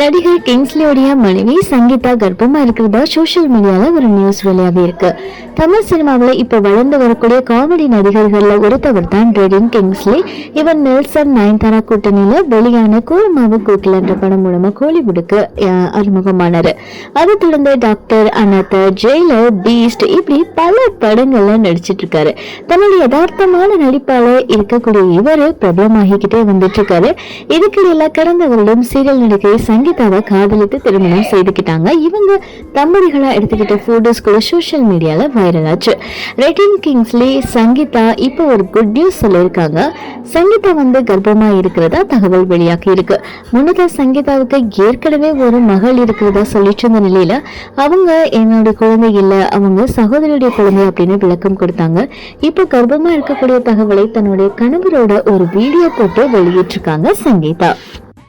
நடிகர் கிங்ஸ்லியோடைய மனைவி சங்கீதா கர்ப்பமா இருக்கிறதா சோஷியல் மீடியால ஒரு நியூஸ் வெளியாகி இருக்கு. தமிழ் சினிமாவில் இப்ப வளர்ந்து வரக்கூடிய காமெடி நடிகர்கள்ல ஒருத்தவர் தான் ரெடின் கிங்ஸ்லி. இவர் நெல்சன் நயன்தாரா கூட்டணியில வெளியான கோலமாவு கூட்டில் என்ற படம் மூலமா கோலிவுட்டுக்கு அறிமுகமானாரு. அதை தொடர்ந்து டாக்டர் அனத்த ஜெயிலர் பீஸ்ட் இப்படி பல படங்கள்ல நடிச்சிட்டு இருக்காரு. தன்னுடைய யதார்த்தமான நடிப்பால இருக்கக்கூடிய இவரு பிரபலமாகிக்கிட்டே வந்துட்டு இருக்காரு. இதுக்கிடையில கடந்த வருடம் சீரியல் நடிகை சங்கீதாவை காதலித்து திருமணம் செய்துக்கிட்டாங்க இவங்க தம்பதிகளா எடுத்துக்கிட்ட போட்டோஸ் கூட சோஷியல் மீடியால வைரல் ஆச்சு. ரெட்டின் கிங்ஸ்லி சங்கீதா இப்போ ஒரு குட் நியூஸ் சொல்லியிருக்காங்க. சங்கீதா வந்து கர்ப்பமா இருக்கிறதா தகவல் வெளியாகி இருக்கு. முன்னதா சங்கீதாவுக்கு ஏற்கனவே ஒரு மகள் இருக்கிறதா சொல்லிட்டு இருந்த நிலையில அவங்க என்னோட குழந்தை இல்லை அவங்க சகோதரியுடைய குழந்தை அப்படின்னு விளக்கம் கொடுத்தாங்க. இப்போ கர்ப்பமா இருக்கக்கூடிய தகவலை தன்னுடைய கணவரோட ஒரு வீடியோ போட்டு வெளியிட்டிருக்காங்க சங்கீதா.